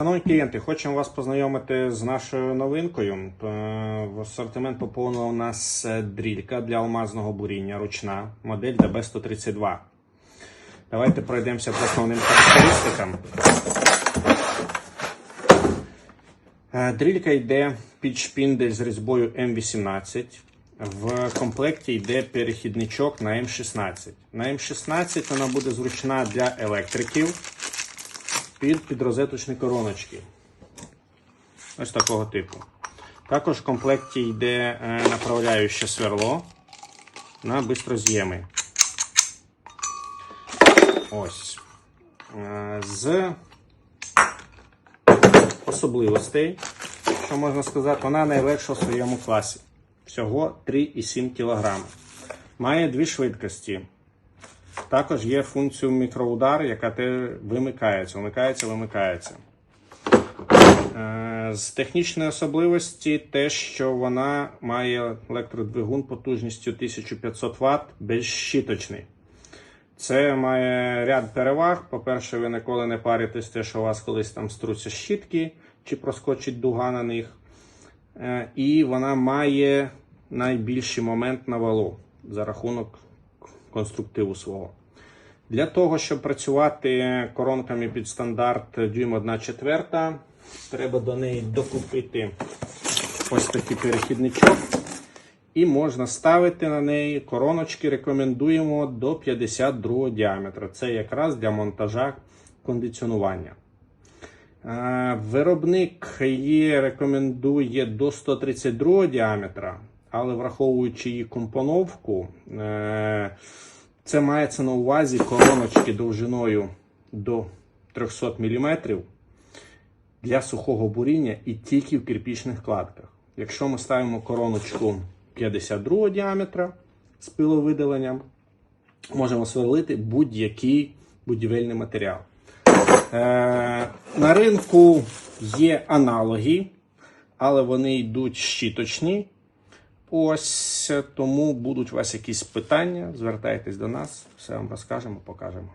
Шановні клієнти, хочемо вас познайомити з нашою новинкою. Е, В асортимент поповнила у нас е, дрілька для алмазного буріння, ручна, модель DB132. Давайте пройдемося по основним характеристикам. Е, Дрілька йде під шпіндель з різьбою М18. В комплекті йде перехідничок на М16. На М16 вона буде зручна для електриків під підрозеточні короночки. Ось такого типу. Також в комплекті йде е, направляюче сверло на бистроз'єми. Ось. Е, З особливостей, що можна сказати, вона найлегша в своєму класі. Всього 3,7 кг. Має дві швидкості. Також є функція мікроудар, яка те вимикається, вмикається, вимикається. Е, З технічної особливості те, що вона має електродвигун потужністю 1500 Вт безщіточний. Це має ряд переваг. По-перше, ви ніколи не паритесь те, що у вас колись там струться щітки чи проскочить дуга на них. Е, І вона має найбільший момент на валу за рахунок конструктиву свого. Для того, щоб працювати коронками під стандарт дюйм 1 четверта, треба до неї докупити ось такий перехідничок. І можна ставити на неї короночки, рекомендуємо до 52 діаметра. Це якраз для монтажа кондиціонування. Е, Виробник її рекомендує до 132 діаметра, але враховуючи її компоновку, е, це мається на увазі короночки довжиною до 300 мм для сухого буріння і тільки в кирпічних кладках. Якщо ми ставимо короночку 52 діаметра з пиловидаленням, можемо сверлити будь-який будівельний матеріал. Е, на ринку є аналоги, але вони йдуть щіточні. Ось тому будуть у вас якісь питання. Звертайтесь до нас, все вам розкажемо, покажемо.